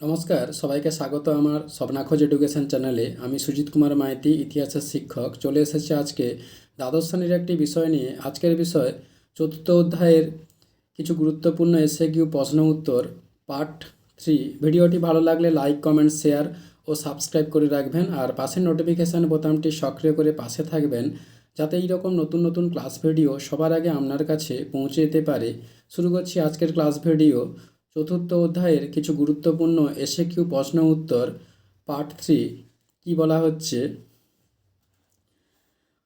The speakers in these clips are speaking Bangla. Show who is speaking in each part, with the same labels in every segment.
Speaker 1: নমস্কার, সবাইকে স্বাগত আমার স্বপ্নাখোঁজ এডুকেশন চ্যানেলে। আমি সুজিত কুমার মাইতি, ইতিহাসের শিক্ষক। চলে এসেছি আজকে দ্বাদশ শ্রেণির একটি বিষয় নিয়ে। আজকের বিষয় চতুর্থ অধ্যায়ের কিছু গুরুত্বপূর্ণ এসে কিউ প্রশ্ন উত্তর, পার্ট থ্রি। ভিডিওটি ভালো লাগলে লাইক, কমেন্ট, শেয়ার ও সাবস্ক্রাইব করে রাখবেন। আর পাশের নোটিফিকেশান বোতামটি সক্রিয় করে পাশে থাকবেন, যাতে এইরকম নতুন নতুন ক্লাস ভিডিও সবার আগে আপনার কাছে পৌঁছে যেতে পারে। শুরু করছি আজকের ক্লাস ভিডিও। চতুর্থ অধ্যায়ের কিছু গুরুত্বপূর্ণ এসে কিউ প্রশ্ন উত্তর, পার্ট থ্রি, কী বলা হচ্ছে?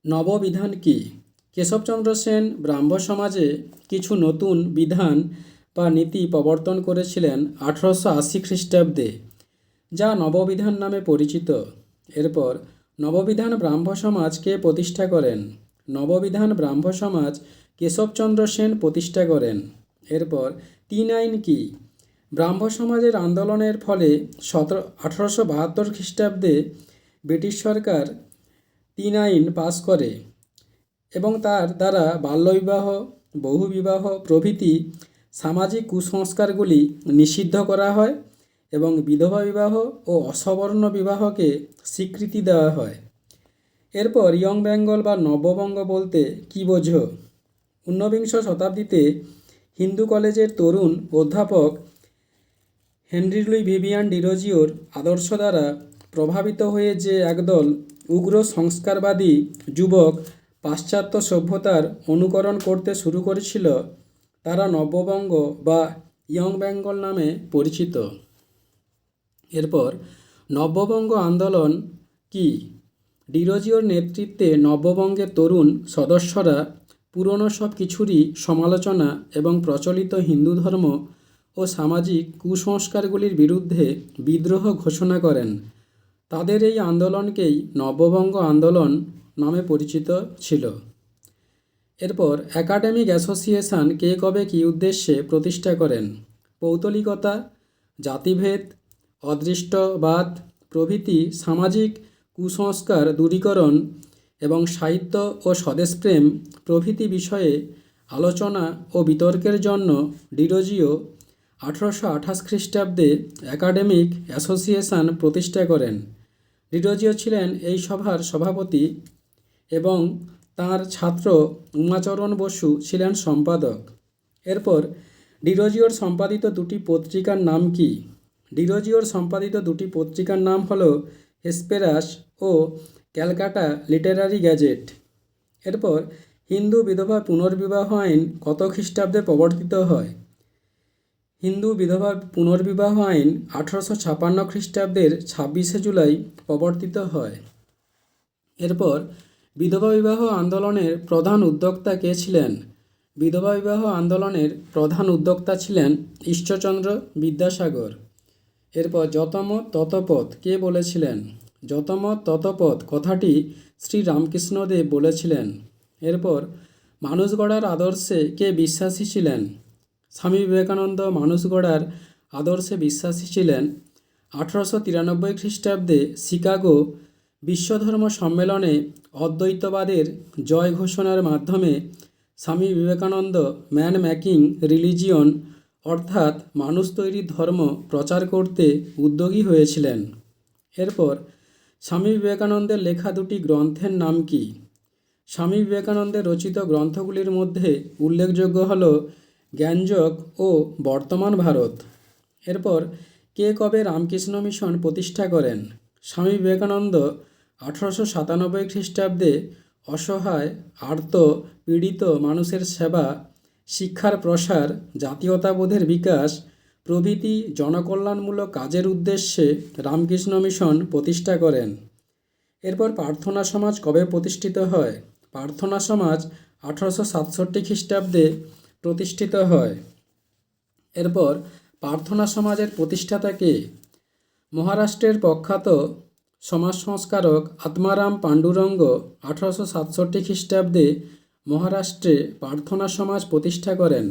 Speaker 1: নববিধান কি? কেশবচন্দ্র সেন ব্রাহ্ম সমাজে কিছু নতুন বিধান বা নীতি প্রবর্তন করেছিলেন আঠারোশো আশি খ্রিস্টাব্দে, যা নববিধান নামে পরিচিত। এরপর, নববিধান ব্রাহ্ম সমাজ কে প্রতিষ্ঠা করেন। নববিধান ব্রাহ্ম সমাজ কেশবচন্দ্র সেন প্রতিষ্ঠা করেন। এরপর, তিন আইন কি? ব্রাহ্ম সমাজের আন্দোলনের ফলে সতেরো, আঠারোশো বাহাত্তর খ্রিস্টাব্দে ব্রিটিশ সরকার তিন আইন পাস করে এবং তার দ্বারা বাল্যবিবাহ, বহুবিবাহ প্রভৃতি সামাজিক কুসংস্কারগুলি নিষিদ্ধ করা হয় এবং বিধবা বিবাহ ও অসবর্ণ বিবাহকে স্বীকৃতি দেওয়া হয়। এরপর ইয়ং বেঙ্গল বা নববঙ্গ বলতে কী বোঝো? ঊনবিংশ শতাব্দীতে হিন্দু কলেজের তরুণ অধ্যাপক হেনরি লুই ভিভিয়ান ডিরোজিওর আদর্শ দ্বারা প্রভাবিত হয়ে যে একদল উগ্র সংস্কারবাদী যুবক পাশ্চাত্য সভ্যতার অনুকরণ করতে শুরু করেছিল, তারা নববঙ্গ বা ইয়ং বেঙ্গল নামে পরিচিত। এরপর, নববঙ্গ আন্দোলন কি? ডিরোজিওর নেতৃত্বে নববঙ্গের তরুণ সদস্যরা পুরনো সব কিছুরই সমালোচনা এবং প্রচলিত হিন্দু ধর্ম ও সামাজিক কুসংস্কারগুলির বিরুদ্ধে বিদ্রোহ ঘোষণা করেন। তাদের এই আন্দোলনকেই নববঙ্গ আন্দোলন নামে পরিচিত ছিল। এরপর একাডেমিক অ্যাসোসিয়েশন কে কবে কী উদ্দেশ্যে প্রতিষ্ঠা করেন? পৌতলিকতা, জাতিভেদ, অদৃষ্টবাদ, প্রভৃতি সামাজিক কুসংস্কার দূরীকরণ এবং সাহিত্য ও স্বদেশপ্রেম প্রভৃতি বিষয়ে আলোচনা ও বিতর্কের জন্য ডিরোজিও আঠারোশো আঠাশ খ্রিস্টাব্দে একাডেমিক অ্যাসোসিয়েশন প্রতিষ্ঠা করেন। ডিরোজিও ছিলেন এই সভার সভাপতি এবং তার ছাত্র উমাচরণ বসু ছিলেন সম্পাদক। এরপর ডিরোজিওর সম্পাদিত দুটি পত্রিকার নাম কি? ডিরোজিওর সম্পাদিত দুটি পত্রিকার নাম হল হেসপেরাস ও ক্যালকাটা লিটারারি গ্যাজেট। এরপর হিন্দু বিধবা পুনর্বিবাহ আইন কত খ্রিস্টাব্দে প্রবর্তিত হয়? হিন্দু বিধবা পুনর্বিবাহ আইন আঠারোশো ছাপান্ন খ্রিস্টাব্দের ছাব্বিশে জুলাই প্রবর্তিত হয়। এরপর বিধবা বিবাহ আন্দোলনের প্রধান উদ্যোক্তা কে ছিলেন? বিধবা বিবাহ আন্দোলনের প্রধান উদ্যোক্তা ছিলেন ঈশ্বরচন্দ্র বিদ্যাসাগর। এরপর যতমত ততপথ কে বলেছিলেন? যতমত ততপথ কথাটি শ্রী রামকৃষ্ণদেব বলেছিলেন। এরপর মানুষ গড়ার আদর্শে কে বিশ্বাসী ছিলেন? স্বামী বিবেকানন্দ মানুষ গড়ার আদর্শে বিশ্বাসী ছিলেন। আঠারোশো তিরানব্বই খ্রিস্টাব্দে শিকাগো বিশ্বধর্ম সম্মেলনে অদ্বৈতবাদের জয় ঘোষণার মাধ্যমে Swami Vivekananda man making religion অর্থাৎ মানুষ তৈরি ধর্ম প্রচার করতে উদ্যোগী হয়েছিলেন। এরপর স্বামী বিবেকানন্দের লেখা দুটি গ্রন্থের নাম কি? স্বামী বিবেকানন্দের রচিত গ্রন্থগুলির মধ্যে উল্লেখযোগ্য হল জ্ঞানযোগ ও বর্তমান ভারত। এরপর কে কবে রামকৃষ্ণ মিশন প্রতিষ্ঠা করেন? স্বামী বিবেকানন্দ আঠারোশো সাতানব্বই খ্রিস্টাব্দে অসহায়, আর্ত, পীড়িত মানুষের সেবা, শিক্ষার প্রসার, জাতীয়তাবোধের বিকাশ, প্রভৃতি জনকল্যাণমূলক কাজের উদ্দেশ্যে রামকৃষ্ণ মিশন প্রতিষ্ঠা করেন। এরপর প্রার্থনা সমাজ কবে প্রতিষ্ঠিত হয়? প্রার্থনা সমাজ আঠারোশো সাতষট্টি খ্রিস্টাব্দে প্রতিষ্ঠিত হয়। এরপর প্রার্থনা সমাজের প্রতিষ্ঠাতা কে? মহারাষ্ট্রের প্রখ্যাত সমাজ সংস্কারক আত্মারাম পাণ্ডুরঙ্গ আঠারোশো সাতষট্টি খ্রিস্টাব্দে মহারাষ্ট্রে প্রার্থনা সমাজ প্রতিষ্ঠা করেন।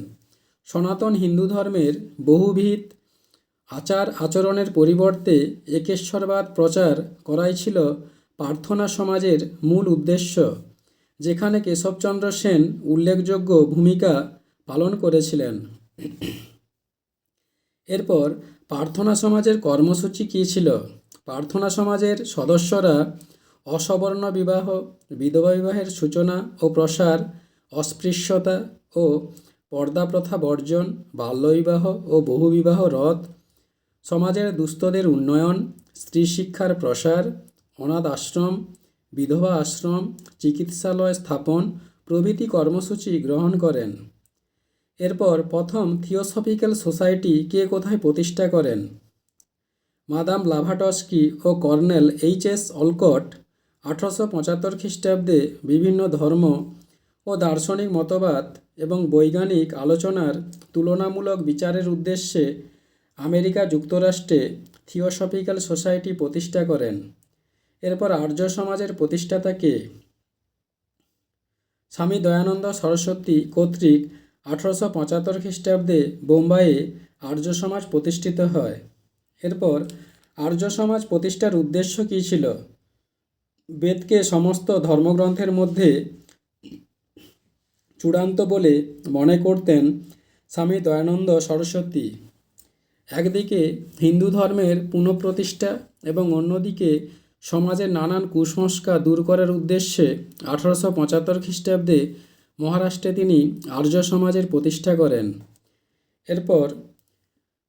Speaker 1: সনাতন হিন্দু ধর্মের বহুবিধ আচার আচরণের পরিবর্তে একেশ্বরবাদ প্রচার করাই ছিল প্রার্থনা সমাজের মূল উদ্দেশ্য, যেখানে কেশবচন্দ্র সেন উল্লেখযোগ্য ভূমিকা পালন করেছিলেন। এরপর প্রার্থনা সমাজের কর্মসূচি কী ছিল? প্রার্থনা সমাজের সদস্যরা অসবর্ণ বিবাহ, বিধবা বিবাহের সূচনা ও প্রসার, অস্পৃশ্যতা ও পর্দা প্রথা বর্জন বাল্যবিবাহ ও বহুবিবাহ রদ সমাজের দুস্থদের উন্নয়ন স্ত্রী শিক্ষার প্রসার, অনাথ আশ্রম, বিধবা আশ্রম, চিকিৎসালয় স্থাপন প্রভৃতি কর্মসূচি গ্রহণ করেন। এরপর প্রথম থিওসফিক্যাল সোসাইটি কে কোথায় প্রতিষ্ঠা করেন? মাদাম লাভাটস্কি ও কর্নেল এইচ এস অলকট আঠারোশো পঁচাত্তর খ্রিস্টাব্দে বিভিন্ন ধর্ম ও দার্শনিক মতবাদ এবং বৈজ্ঞানিক আলোচনার তুলনামূলক বিচারের উদ্দেশ্যে আমেরিকা যুক্তরাষ্ট্রে থিওসফিক্যাল সোসাইটি প্রতিষ্ঠা করেন। এরপর আর্য সমাজের প্রতিষ্ঠাতা কে? স্বামী দয়ানন্দ সরস্বতী কর্তৃক আঠারোশো পঁচাত্তর খ্রিস্টাব্দে বোম্বাইয়ে আর্য সমাজ প্রতিষ্ঠিত হয়। এরপর আর্য সমাজ প্রতিষ্ঠার উদ্দেশ্য কী ছিল? বেদকে সমস্ত ধর্মগ্রন্থের মধ্যে চূড়ান্ত বলে মনে করতেন স্বামী দয়ানন্দ সরস্বতী। একদিকে হিন্দু ধর্মের পুনঃপ্রতিষ্ঠা এবং অন্যদিকে সমাজের নানান কুসংস্কার দূর করার উদ্দেশ্যে আঠারোশো পঁচাত্তর খ্রিস্টাব্দে মহারাষ্ট্রে তিনি আর্য সমাজের প্রতিষ্ঠা করেন। এরপর,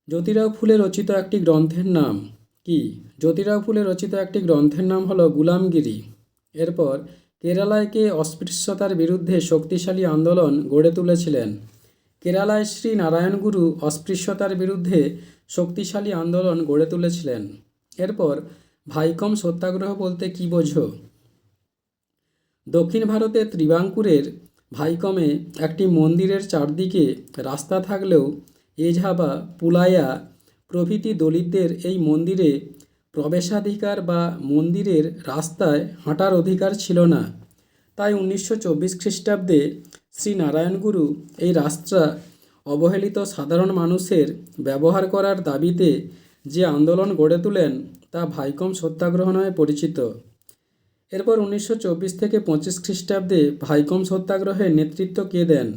Speaker 1: জ্যোতিরাও ফুলে রচিত একটি গ্রন্থের নাম কি? জ্যোতিরাও ফুলে রচিত একটি গ্রন্থের নাম হলো গুলামগিরি। এরপর, কেরালায় কে অস্পৃশ্যতার বিরুদ্ধে শক্তিশালী আন্দোলন গড়ে তুলেছিলেন। কেরালায় শ্রী নারায়ণগুরু অস্পৃশ্যতার বিরুদ্ধে শক্তিশালী আন্দোলন গড়ে তুলেছিলেন। এরপর, ভাইকম সত্যাগ্রহ বলতে কী বোঝো? দক্ষিণ ভারতের ত্রিবাঙ্কুরের ভাইকমে একটি মন্দিরের চারদিকে রাস্তা থাকলেও এঝাবা পুলায়া প্রভৃতি দলিতদের এই মন্দিরে প্রবেশাধিকার বা মন্দিরের রাস্তায় হাঁটার অধিকার ছিল না। তাই উনিশশো চব্বিশ খ্রিস্টাব্দে শ্রী নারায়ণগুরু এই রাস্তা অবহেলিত সাধারণ মানুষের ব্যবহার করার দাবিতে যে আন্দোলন গড়ে তোলেন তা ভাইকম সত্যাগ্রহ নামে পরিচিত। এরপর উনিশশো চব্বিশ থেকে পঁচিশ খ্রিস্টাব্দে ভাইকম সত্যাগ্রহের নেতৃত্ব কে দেন?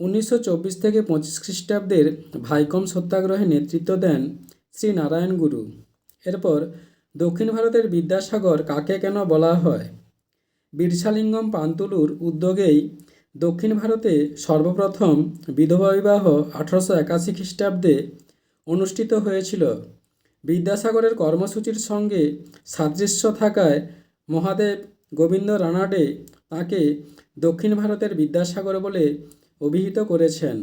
Speaker 1: উনিশশো চব্বিশ থেকে পঁচিশ খ্রিস্টাব্দের ভাইকম সত্যাগ্রহে নেতৃত্ব দেন শ্রী নারায়ণ গুরু। এরপর দক্ষিণ ভারতের বিদ্যাসাগর কাকে কেন বলা হয়? বীরসালিঙ্গম পান্তুলুর উদ্যোগেই দক্ষিণ ভারতে সর্বপ্রথম বিধবা বিবাহ আঠারোশো একাশি খ্রিস্টাব্দে অনুষ্ঠিত হয়েছিল। বিদ্যাসাগরের কর্মসূচির সঙ্গে সাদৃশ্য থাকায় মহাদেব গোবিন্দ রানাডে তাকে দক্ষিণ ভারতের বিদ্যাসাগর বলে অভিহিত করেছেন।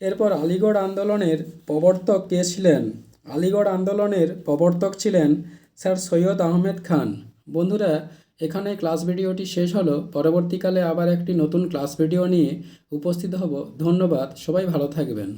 Speaker 1: এরপর আলিগড় আন্দোলনের প্রবর্তক কে ছিলেন? আলিগড় আন্দোলনের প্রবর্তক ছিলেন স্যার সৈয়দ আহমেদ খান। বন্ধুরা, এখানে ক্লাস ভিডিওটি শেষ হলো। পরবর্তীকালে আবার একটি নতুন ক্লাস ভিডিও নিয়ে উপস্থিত হব। ধন্যবাদ। সবাই ভালো থাকবেন।